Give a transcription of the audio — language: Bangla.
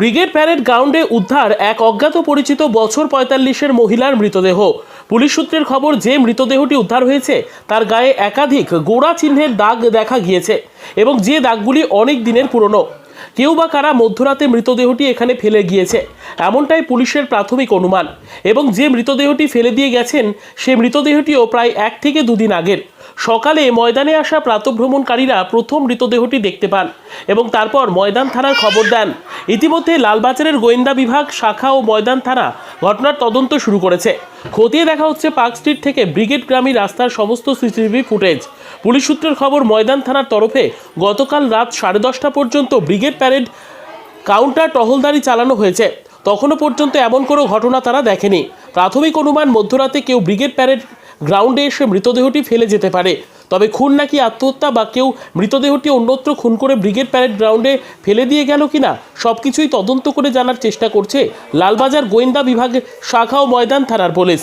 ব্রিগেড প্যারেড গ্রাউন্ডে উদ্ধার এক অজ্ঞাত পরিচিত বছর পঁয়তাল্লিশের মহিলার মৃতদেহ। পুলিশ সূত্রের খবর, যে মৃতদেহটি উদ্ধার হয়েছে, তার গায়ে একাধিক গোড়া চিহ্নের দাগ দেখা গিয়েছে এবং যে দাগগুলি অনেক দিনের পুরনো। কেউ বা কারা মধ্যরাতে মৃতদেহটি এখানে ফেলে গিয়েছে, এমনটাই পুলিশের প্রাথমিক অনুমান। এবং যে মৃতদেহটি ফেলে দিয়ে গেছেন, সে মৃতদেহটিও প্রায় এক থেকে দুদিন আগের। সকালে ময়দানে আসা প্রাতভ্রমণকারীরা প্রথম মৃতদেহটি দেখতে পান এবং তারপর ময়দান থানার খবর দেন। ইতিমধ্যে লালবাজারের গোয়েন্দা বিভাগ, শাখা ও ময়দান থানা ঘটনার তদন্ত শুরু করেছে। খতিয়ে দেখা হচ্ছে পার্ক স্ট্রিট থেকে ব্রিগেড গ্রামী রাস্তার সমস্ত সিসিটিভি ফুটেজ। পুলিশ সূত্রের খবর, ময়দান থানার তরফে গতকাল রাত সাড়ে দশটা পর্যন্ত ব্রিগেড প্যারেড কাউন্টার টহলদারি চালানো হয়েছে। তখনও পর্যন্ত এমন কোনো ঘটনা তারা দেখেনি। প্রাথমিক অনুমান মধ্যরাতে কেউ ব্রিগেড প্যারেড গ্রাউন্ডে এসে মৃতদেহটি ফেলে যেতে পারে। তবে খুন নাকি আত্মহত্যা বা কেউ মৃতদেহটি অন্যত্র খুন করে ব্রিগেড প্যারেড গ্রাউন্ডে ফেলে দিয়ে গেল কিনা সব কিছুই তদন্ত করে জানার চেষ্টা করছে লালবাজার গোয়েন্দা বিভাগের শাখা ও ময়দান থানার পুলিশ।